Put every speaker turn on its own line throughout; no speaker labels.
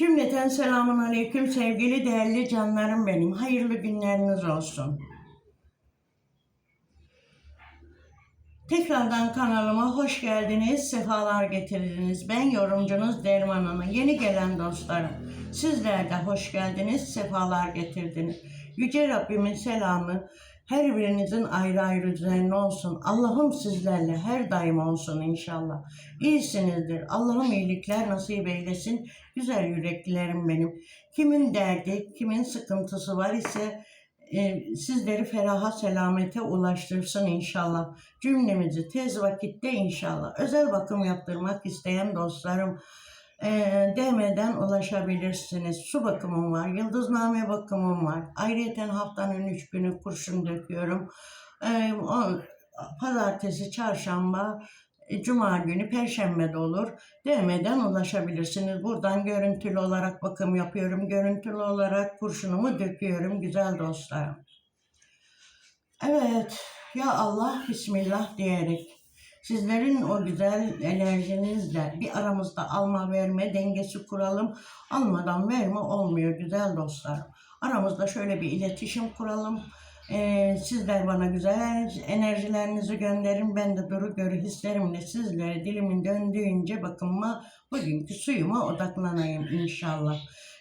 Cümleten selamun aleyküm sevgili değerli canlarım benim. Hayırlı günleriniz olsun. Tekrardan kanalıma hoş geldiniz, sefalar getirdiniz. Ben yorumcunuz Derman Ana. Yeni gelen dostlarım, sizler de hoş geldiniz, sefalar getirdiniz. Yüce Rabbimin selamı her birinizin ayrı ayrı üzerine olsun. Allah'ım sizlerle her daim olsun inşallah. İyisinizdir. Allah'ım iyilikler nasip eylesin. Güzel yüreklilerim benim. Kimin derdi, kimin sıkıntısı var ise e, sizleri feraha selamete ulaştırsın inşallah. Cümlemizi tez vakitte inşallah. Özel bakım yaptırmak isteyen dostlarım e, DM'den ulaşabilirsiniz. Su bakımım var, yıldızname bakımım var. Ayrıca haftanın üç günü kurşun döküyorum. Pazartesi, çarşamba, e, Cuma günü, Perşembe de olur. DM'den ulaşabilirsiniz. Buradan görüntülü olarak bakım yapıyorum. Görüntülü olarak kurşunumu döküyorum güzel dostlarım. Evet, ya Allah Bismillah diyerek sizlerin o güzel enerjinizle bir aramızda alma verme dengesi kuralım. Almadan verme olmuyor güzel dostlarım. Aramızda şöyle bir iletişim kuralım. Ee, sizler bana güzel enerjilerinizi gönderin. Ben de duru görü hislerimle sizlere dilimin döndüğünce bakınma bugünkü suyuma odaklanayım inşallah.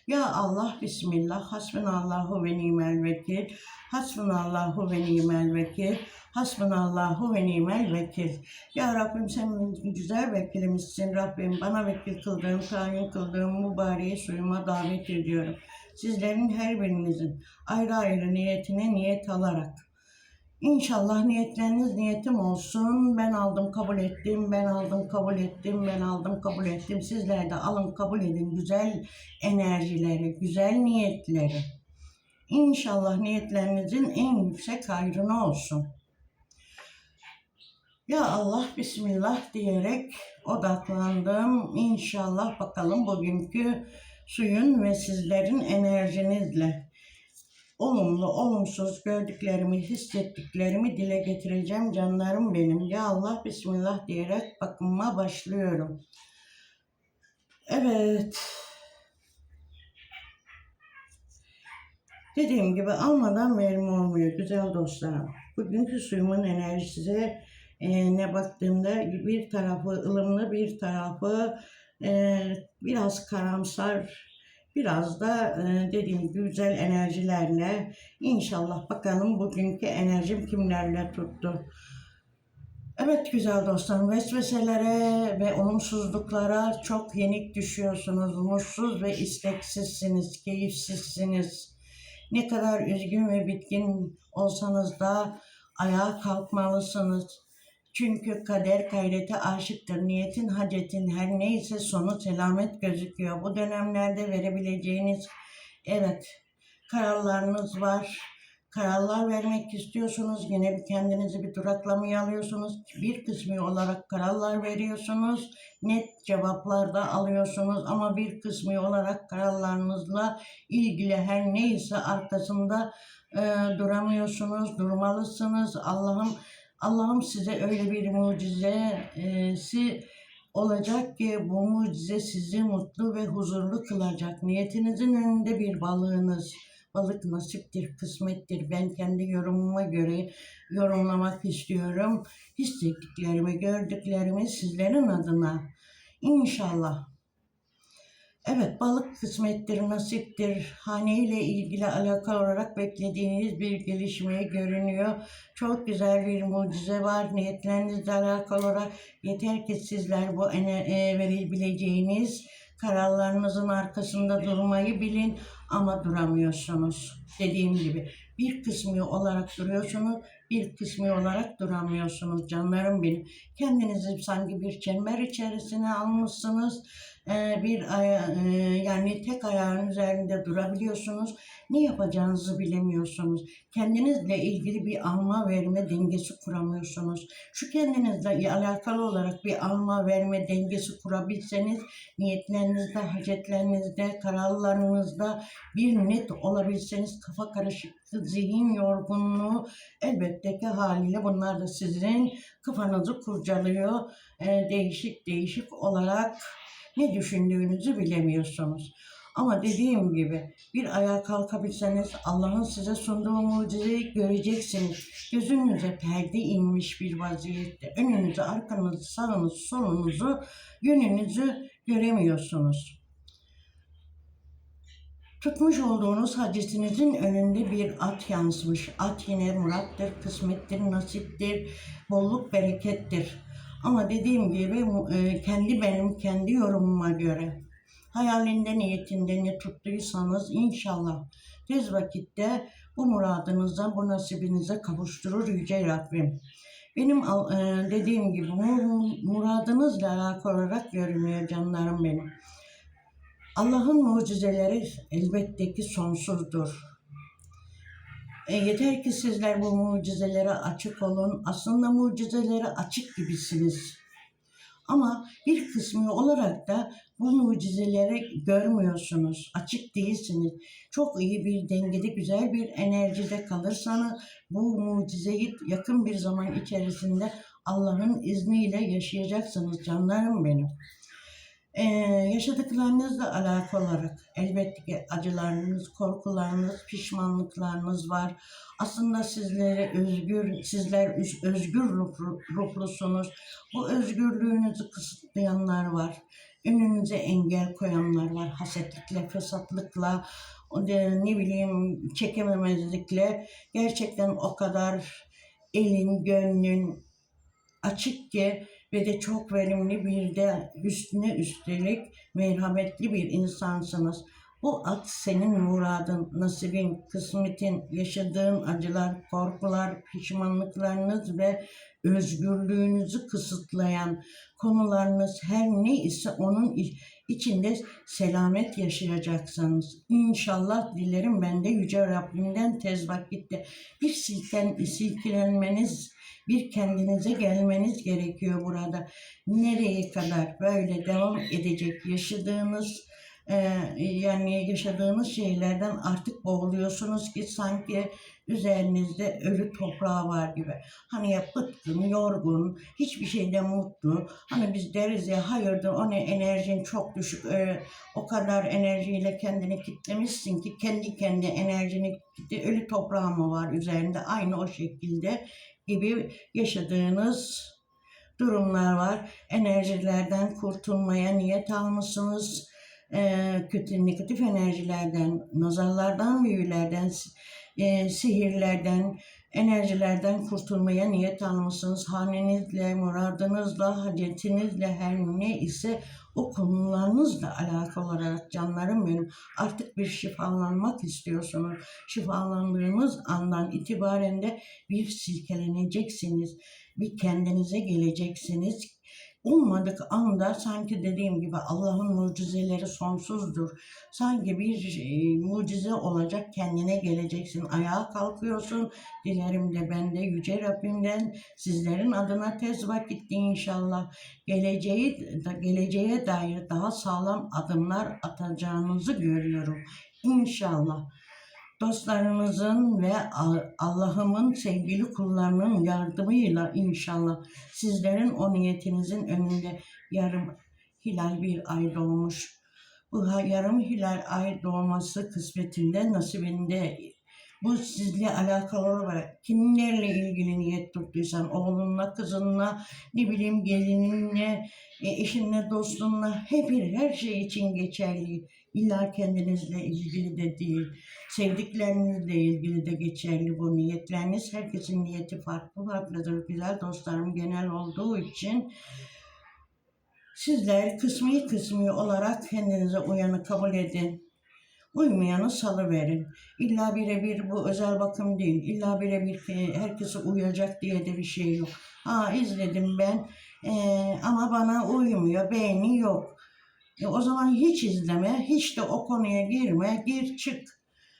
Ya Allah Bismillah Hasbunallahu ve nimel vekil Hasbunallahu ve nimel vekil Hasbunallahu ve nimel vekil Ya Rabbim sen güzel vekilimizsin Rabbim bana vekil kıldığın, tayin kıldığın mübareği suyuma davet ediyorum. Sizlerin her birinizin ayrı ayrı niyetine niyet alarak İnşallah niyetleriniz niyetim olsun. Ben aldım kabul ettim, ben aldım kabul ettim, ben aldım kabul ettim. Sizler de alın kabul edin güzel enerjileri, güzel niyetleri. İnşallah niyetlerinizin en yüksek hayrına olsun. Ya Allah Bismillah diyerek odaklandım. İnşallah bakalım bugünkü suyun ve sizlerin enerjinizle olumlu, olumsuz gördüklerimi, hissettiklerimi dile getireceğim canlarım benim. Ya Allah Bismillah diyerek bakıma başlıyorum. Evet. Dediğim gibi almadan verim olmuyor güzel dostlarım. Bugünkü suyumun enerjisi ne baktığımda bir tarafı ılımlı bir tarafı e, biraz karamsar Biraz da e, dediğim güzel enerjilerle inşallah bakalım bugünkü enerjim kimlerle tuttu. Evet güzel dostlarım vesveselere ve olumsuzluklara çok yenik düşüyorsunuz. Mutsuz ve isteksizsiniz, keyifsizsiniz. Ne kadar üzgün ve bitkin olsanız da ayağa kalkmalısınız. Çünkü kader gayrete aşıktır. Niyetin, hacetin her neyse sonu selamet gözüküyor. Bu dönemlerde verebileceğiniz evet kararlarınız var. Kararlar vermek istiyorsunuz. Yine bir kendinizi bir duraklamaya alıyorsunuz. Bir kısmı olarak kararlar veriyorsunuz. Net cevaplar da alıyorsunuz. Ama bir kısmı olarak kararlarınızla ilgili her neyse arkasında e, duramıyorsunuz. Durmalısınız. Allah'ım Allah'ım size öyle bir mucizesi olacak ki bu mucize sizi mutlu ve huzurlu kılacak. Niyetinizin önünde bir balığınız. Balık nasiptir, kısmettir. Ben kendi yorumuma göre yorumlamak istiyorum. Hissettiklerimi, gördüklerimi sizlerin adına. İnşallah Evet balık kısmettir, nasiptir. Hane ilgili alakalı olarak beklediğiniz bir gelişmeye görünüyor. Çok güzel bir mucize var. Niyetlerinizle alakalı olarak yeter ki sizler bu e, verebileceğiniz kararlarınızın arkasında durmayı bilin ama duramıyorsunuz. Dediğim gibi bir kısmı olarak duruyorsunuz, bir kısmı olarak duramıyorsunuz canlarım benim. Kendinizi sanki bir çember içerisine almışsınız. Ee, bir aya, e, yani tek ayağın üzerinde durabiliyorsunuz. Ne yapacağınızı bilemiyorsunuz. Kendinizle ilgili bir alma verme dengesi kuramıyorsunuz. Şu kendinizle alakalı olarak bir alma verme dengesi kurabilseniz niyetlerinizde, hacetlerinizde, kararlarınızda bir net olabilseniz kafa karışık zihin yorgunluğu elbette ki haliyle bunlar da sizin kafanızı kurcalıyor. Ee, değişik değişik olarak ne düşündüğünüzü bilemiyorsunuz. Ama dediğim gibi bir ayağa kalkabilseniz Allah'ın size sunduğu mucizeyi göreceksiniz. Gözünüze perde inmiş bir vaziyette. Önünüzü, arkanızı, sağınızı, solunuzu, yönünüzü göremiyorsunuz. Tutmuş olduğunuz hacisinizin önünde bir at yansımış. At yine murattır, kısmettir, nasiptir, bolluk, berekettir. Ama dediğim gibi e, kendi benim kendi yorumuma göre hayalinde niyetinde ne tuttuysanız inşallah tez vakitte bu muradınıza bu nasibinize kavuşturur Yüce Rabbim. Benim e, dediğim gibi mu- muradınızla alakalı olarak görünüyor canlarım benim. Allah'ın mucizeleri elbette ki sonsuzdur. E, yeter ki sizler bu mucizelere açık olun. Aslında mucizelere açık gibisiniz. Ama bir kısmı olarak da bu mucizeleri görmüyorsunuz. Açık değilsiniz. Çok iyi bir dengede, güzel bir enerjide kalırsanız bu mucizeyi yakın bir zaman içerisinde Allah'ın izniyle yaşayacaksınız canlarım benim. Ee, yaşadıklarınızla alakalı olarak elbette ki acılarınız, korkularınız, pişmanlıklarınız var. Aslında sizlere özgür, sizler özgür ruhlu- ruhlusunuz. Bu özgürlüğünüzü kısıtlayanlar var. Önünüze engel koyanlar var. Hasetlikle, fesatlıkla, ne bileyim çekememezlikle gerçekten o kadar elin, gönlün açık ki ve de çok verimli bir de üstüne üstelik merhametli bir insansınız. Bu at senin muradın, nasibin, kısmetin, yaşadığın acılar, korkular, pişmanlıklarınız ve özgürlüğünüzü kısıtlayan konularınız her ne ise onun iç- içinde selamet yaşayacaksınız. İnşallah dilerim ben de Yüce Rabbimden tez vakitte bir silken, silkelenmeniz, bir kendinize gelmeniz gerekiyor burada. Nereye kadar böyle devam edecek yaşadığınız e, yani yaşadığınız şeylerden artık boğuluyorsunuz ki sanki üzerinizde ölü toprağı var gibi. Hani ya bıkkın, yorgun, hiçbir şeyden mutlu. Hani biz deriz ya hayırdır o ne enerjin çok düşük. e, o kadar enerjiyle kendini kitlemişsin ki kendi kendi enerjini kitle, ölü toprağı mı var üzerinde aynı o şekilde gibi yaşadığınız durumlar var. Enerjilerden kurtulmaya niyet almışsınız. Ee, kötü negatif enerjilerden, nazarlardan, büyülerden, e, sihirlerden, enerjilerden kurtulmaya niyet almışsınız. Hanenizle, muradınızla, hacetinizle her ne ise o konularınızla alakalı olarak canlarım benim artık bir şifalanmak istiyorsunuz. Şifalandığınız andan itibaren de bir silkeleneceksiniz. Bir kendinize geleceksiniz. Ummadık anda sanki dediğim gibi Allah'ın mucizeleri sonsuzdur. Sanki bir e, mucize olacak kendine geleceksin. Ayağa kalkıyorsun. Dilerim de ben de Yüce Rabbimden sizlerin adına tez vakitte inşallah geleceği geleceğe dair daha sağlam adımlar atacağınızı görüyorum. İnşallah dostlarınızın ve Allah'ımın sevgili kullarının yardımıyla inşallah sizlerin o niyetinizin önünde yarım hilal bir ay doğmuş. Bu yarım hilal ay doğması kısmetinde, nasibinde bu sizle alakalı olarak kimlerle ilgili niyet tuttuysan oğlunla, kızınla, ne bileyim gelininle, e, eşinle, dostunla hep her şey için geçerli. İlla kendinizle ilgili de değil. Sevdiklerinizle ilgili de geçerli bu niyetleriniz. Herkesin niyeti farklı farklıdır güzel dostlarım genel olduğu için. Sizler kısmi kısmi olarak kendinize uyanı kabul edin. Uymayanı salıverin. İlla birebir bu özel bakım değil. İlla birebir ki herkese uyacak diye de bir şey yok. Ha izledim ben eee, ama bana uymuyor, beğeni yok. E, o zaman hiç izleme, hiç de o konuya girme, gir çık.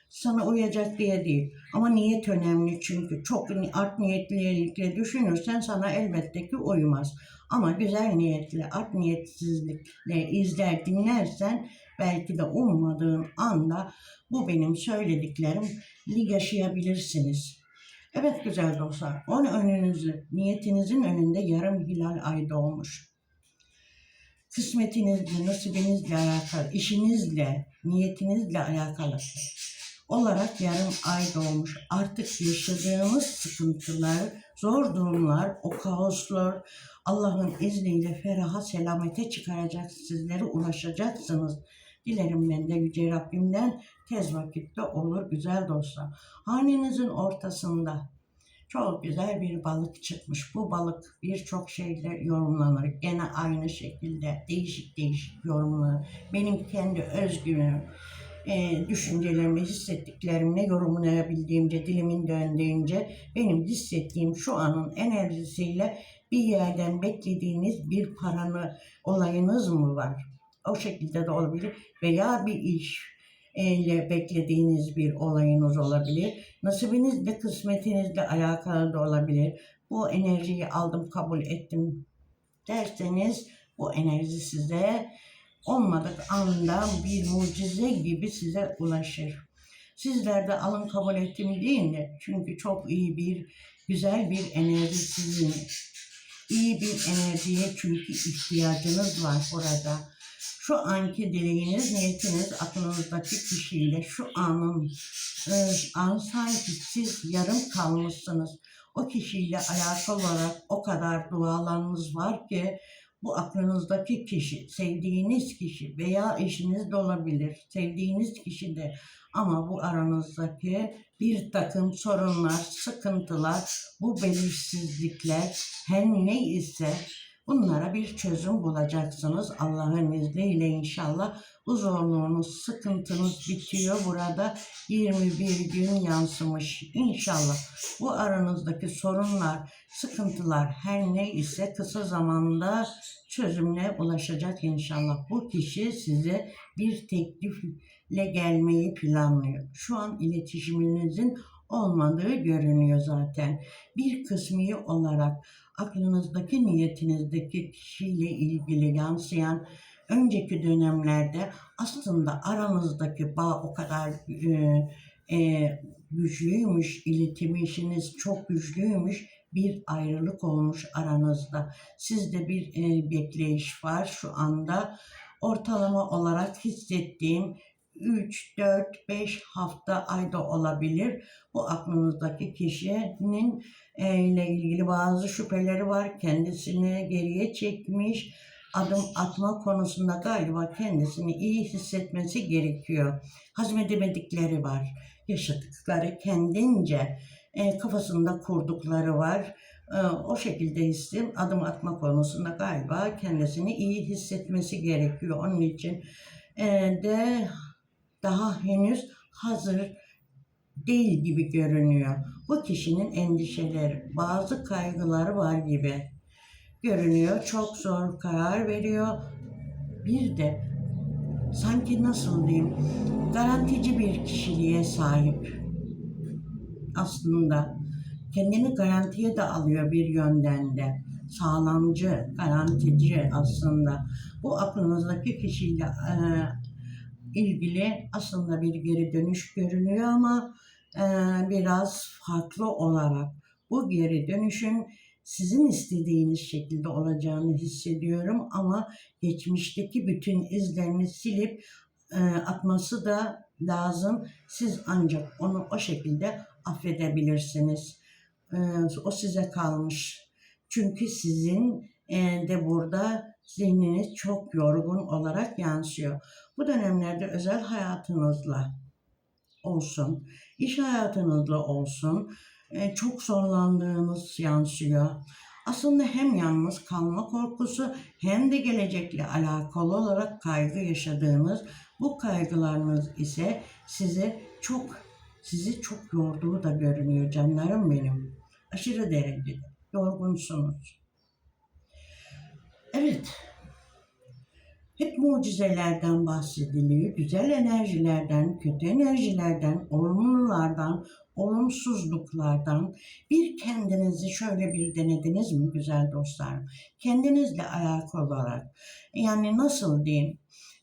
Sana uyacak diye değil. Ama niyet önemli çünkü. Çok art niyetlilikle düşünürsen sana elbette ki uymaz. Ama güzel niyetle, art niyetsizlikle izler dinlersen belki de ummadığın anda bu benim söylediklerim yaşayabilirsiniz. Evet güzel dostlar, onun önünüzü, niyetinizin önünde yarım hilal ay doğmuş. Kısmetinizle, nasibinizle alakalı, işinizle, niyetinizle alakalı olarak yarım ay doğmuş. Artık yaşadığımız sıkıntılar, zor durumlar, o kaoslar Allah'ın izniyle feraha selamete çıkaracak, sizlere ulaşacaksınız. Dilerim ben de Yüce Rabbimden tez vakitte olur güzel dostlar. Hanenizin ortasında çok güzel bir balık çıkmış. Bu balık birçok şeyle yorumlanır. Gene aynı şekilde değişik değişik yorumlanır. Benim kendi özgürlüğüm, e, düşüncelerimi, hissettiklerimle yorumlayabildiğimce, dilimin döndüğünce benim hissettiğim şu anın enerjisiyle bir yerden beklediğiniz bir paranı olayınız mı var? O şekilde de olabilir. Veya bir iş ile beklediğiniz bir olayınız olabilir. Nasibinizle, kısmetinizle alakalı da olabilir. Bu enerjiyi aldım, kabul ettim derseniz bu enerji size olmadık anda bir mucize gibi size ulaşır. Sizler de alın kabul ettim deyin de çünkü çok iyi bir, güzel bir enerji sizin. İyi bir enerjiye çünkü ihtiyacınız var burada. Şu anki dileğiniz, niyetiniz aklınızdaki kişiyle şu anın e, an sanki siz yarım kalmışsınız. O kişiyle alakalı olarak o kadar dualarınız var ki bu aklınızdaki kişi, sevdiğiniz kişi veya eşiniz de olabilir, sevdiğiniz kişi de ama bu aranızdaki bir takım sorunlar, sıkıntılar, bu belirsizlikler her ne ise bunlara bir çözüm bulacaksınız. Allah'ın izniyle inşallah bu sıkıntınız bitiyor. Burada 21 gün yansımış. İnşallah bu aranızdaki sorunlar, sıkıntılar her ne ise kısa zamanda çözümle ulaşacak inşallah. Bu kişi size bir teklifle gelmeyi planlıyor. Şu an iletişiminizin olmadığı görünüyor zaten. Bir kısmi olarak aklınızdaki niyetinizdeki kişiyle ilgili yansıyan önceki dönemlerde aslında aranızdaki bağ o kadar e, e, güçlüymüş, iletişiminiz çok güçlüymüş, bir ayrılık olmuş aranızda. Sizde bir e, bekleyiş var şu anda. Ortalama olarak hissettiğim 3, 4, 5 hafta ayda olabilir. Bu aklınızdaki kişinin e, ile ilgili bazı şüpheleri var. Kendisini geriye çekmiş. Adım atma konusunda galiba kendisini iyi hissetmesi gerekiyor. Hazmedemedikleri var. Yaşadıkları kendince e, kafasında kurdukları var. E, o şekilde hissim adım atma konusunda galiba kendisini iyi hissetmesi gerekiyor. Onun için e, de daha henüz hazır değil gibi görünüyor. Bu kişinin endişeleri, bazı kaygıları var gibi görünüyor. Çok zor karar veriyor. Bir de sanki nasıl diyeyim garantici bir kişiliğe sahip aslında. Kendini garantiye de alıyor bir yönden de. Sağlamcı, garantici aslında. Bu aklınızdaki kişiyle e, ilgili aslında bir geri dönüş görünüyor ama e, biraz farklı olarak bu geri dönüşün sizin istediğiniz şekilde olacağını hissediyorum ama geçmişteki bütün izlerini silip e, atması da lazım. Siz ancak onu o şekilde affedebilirsiniz. E, o size kalmış. Çünkü sizin de burada zihniniz çok yorgun olarak yansıyor. Bu dönemlerde özel hayatınızla olsun, iş hayatınızla olsun e, çok zorlandığınız yansıyor. Aslında hem yalnız kalma korkusu hem de gelecekle alakalı olarak kaygı yaşadığınız bu kaygılarınız ise size çok sizi çok yorduğu da görünüyor canlarım benim. Aşırı derecede yorgunsunuz. Evet. Hep mucizelerden bahsediliyor. Güzel enerjilerden, kötü enerjilerden, olumlulardan, olumsuzluklardan bir kendinizi şöyle bir denediniz mi güzel dostlar? Kendinizle alakalı olarak. Yani nasıl diyeyim?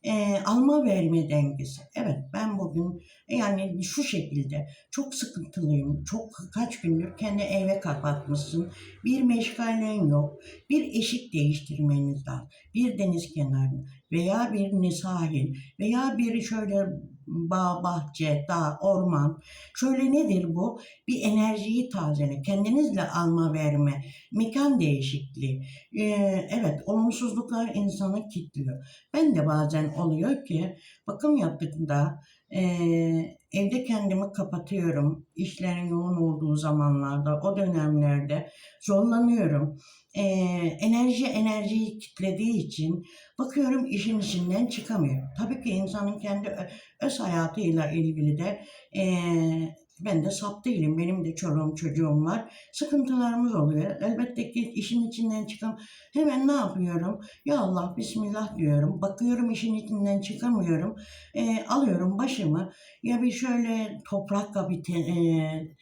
Ee, alma verme dengesi. Evet ben bugün yani şu şekilde çok sıkıntılıyım. Çok kaç gündür kendi eve kapatmışsın. Bir meşgalen yok. Bir eşik değiştirmeniz lazım. Bir deniz kenarı veya bir sahil veya bir şöyle bağ, bahçe, dağ, orman. Şöyle nedir bu? Bir enerjiyi tazele, kendinizle alma verme, mekan değişikliği. Ee, evet, olumsuzluklar insanı kilitliyor. Ben de bazen oluyor ki bakım yaptığımda e, evde kendimi kapatıyorum. İşlerin yoğun olduğu zamanlarda, o dönemlerde zorlanıyorum. Ee, enerji enerjiyi kitlediği için bakıyorum işin içinden çıkamıyor. Tabii ki insanın kendi öz hayatıyla ilgili de eee, ben de sap değilim. Benim de çoluğum çocuğum var. Sıkıntılarımız oluyor. Elbette ki işin içinden çıkam. Hemen ne yapıyorum? Ya Allah Bismillah diyorum. Bakıyorum işin içinden çıkamıyorum. Eee, alıyorum başımı. Ya bir şöyle toprak kabite, eee,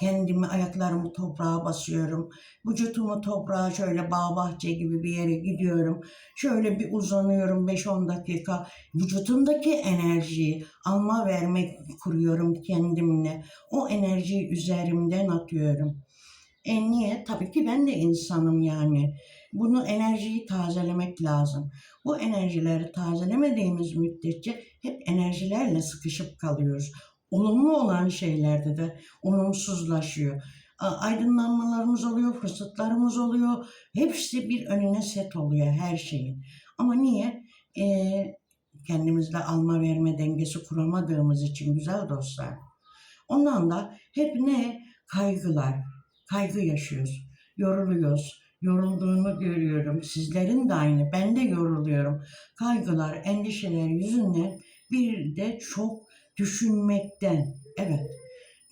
kendimi ayaklarımı toprağa basıyorum. Vücutumu toprağa şöyle bağ bahçe gibi bir yere gidiyorum. Şöyle bir uzanıyorum 5-10 dakika. Vücutumdaki enerjiyi alma vermek kuruyorum kendimle. O enerjiyi üzerimden atıyorum. E niye? Tabii ki ben de insanım yani. Bunu enerjiyi tazelemek lazım. Bu enerjileri tazelemediğimiz müddetçe hep enerjilerle sıkışıp kalıyoruz. Olumlu olan şeylerde de olumsuzlaşıyor. Aydınlanmalarımız oluyor, fırsatlarımız oluyor. Hepsi bir önüne set oluyor her şeyin. Ama niye? Ee, kendimizle alma verme dengesi kuramadığımız için güzel dostlar. Ondan da hep ne? Kaygılar. Kaygı yaşıyoruz. Yoruluyoruz. Yorulduğunu görüyorum. Sizlerin de aynı. Ben de yoruluyorum. Kaygılar, endişeler yüzünden bir de çok düşünmekten. Evet.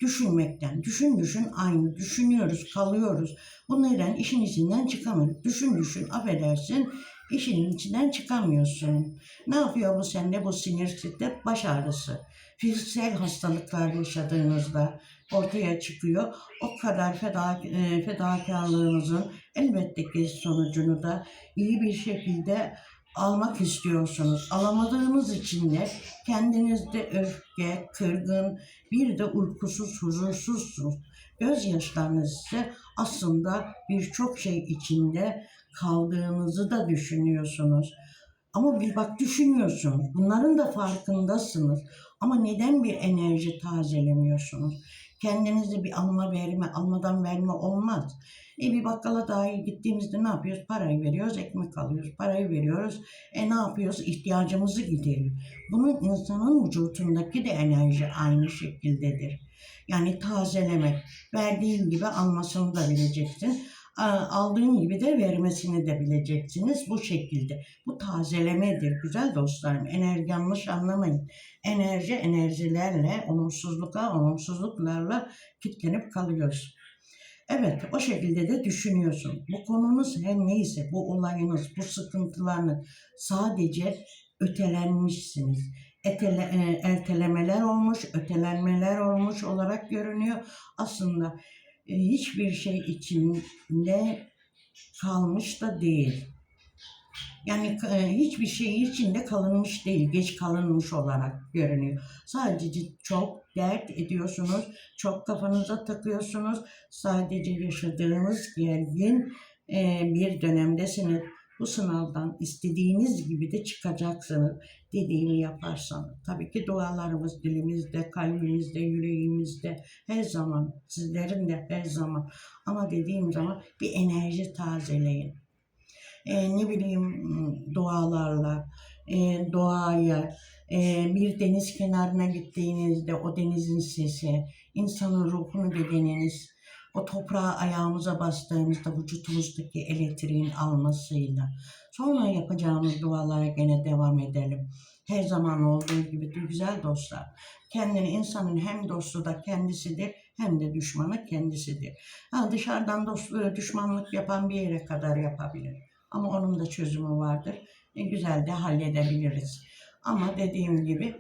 Düşünmekten. Düşün düşün aynı. Düşünüyoruz, kalıyoruz. Bu neden? işin içinden çıkamıyoruz. Düşün düşün, affedersin. işin içinden çıkamıyorsun. Ne yapıyor bu sende? Bu sinir stres, baş ağrısı. Fiziksel hastalıklar yaşadığınızda ortaya çıkıyor. O kadar feda, e, fedakarlığınızın elbette ki sonucunu da iyi bir şekilde almak istiyorsunuz. Alamadığınız için de kendinizde öfke, kırgın, bir de uykusuz, huzursuzsunuz. Gözyaşlarınız ise aslında birçok şey içinde kaldığınızı da düşünüyorsunuz. Ama bir bak düşünüyorsunuz. Bunların da farkındasınız. Ama neden bir enerji tazelemiyorsunuz? Kendinizi bir alma verme, almadan verme olmaz. E bir bakkala dahi gittiğimizde ne yapıyoruz? Parayı veriyoruz, ekmek alıyoruz. Parayı veriyoruz. E ne yapıyoruz? İhtiyacımızı gideriyoruz. Bunun insanın vücudundaki de enerji aynı şekildedir. Yani tazelemek. Verdiğin gibi almasını da bileceksin. Aldığın gibi de vermesini de bileceksiniz bu şekilde. Bu tazelemedir güzel dostlarım. Enerji yanlış anlamayın. Enerji enerjilerle, olumsuzlukla, olumsuzluklarla kilitlenip kalıyoruz. Evet, o şekilde de düşünüyorsun. Bu konunuz her neyse, bu olayınız, bu sıkıntılarınız sadece ötelenmişsiniz. Etele, e, ertelemeler olmuş, ötelenmeler olmuş olarak görünüyor. Aslında hiçbir şey içinde kalmış da değil. Yani e, hiçbir şey içinde kalınmış değil, geç kalınmış olarak görünüyor. Sadece çok dert ediyorsunuz, çok kafanıza takıyorsunuz. Sadece yaşadığınız gergin e, bir dönemdesiniz. Bu sınavdan istediğiniz gibi de çıkacaksınız dediğimi yaparsanız. Tabii ki dualarımız dilimizde, kalbimizde, yüreğimizde her zaman, sizlerin de her zaman. Ama dediğim zaman bir enerji tazeleyin e, ne bileyim dualarla, e, doğaya, e, bir deniz kenarına gittiğinizde o denizin sesi, insanın ruhunu bedeniniz, o toprağa ayağımıza bastığımızda vücudumuzdaki elektriğin almasıyla. Sonra yapacağımız dualara gene devam edelim. Her zaman olduğu gibi güzel dostlar. Kendini insanın hem dostu da kendisidir hem de düşmanı kendisidir. Ha, dışarıdan dost, düşmanlık yapan bir yere kadar yapabilir. Ama onun da çözümü vardır. E, güzel de halledebiliriz. Ama dediğim gibi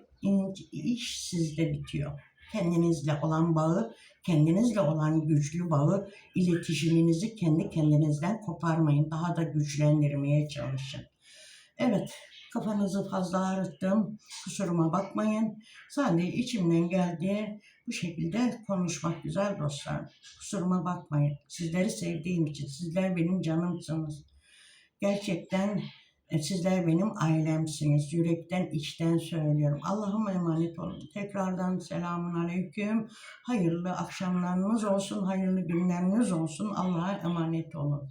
iş sizde bitiyor. Kendinizle olan bağı, kendinizle olan güçlü bağı, iletişiminizi kendi kendinizden koparmayın. Daha da güçlendirmeye çalışın. Evet, Kafanızı fazla ağrıttım. Kusuruma bakmayın. Sadece içimden geldi. Bu şekilde konuşmak güzel dostlar. Kusuruma bakmayın. Sizleri sevdiğim için. Sizler benim canımsınız. Gerçekten sizler benim ailemsiniz. Yürekten, içten söylüyorum. Allah'ıma emanet olun. Tekrardan selamun aleyküm. Hayırlı akşamlarınız olsun, hayırlı günleriniz olsun. Allah'a emanet olun.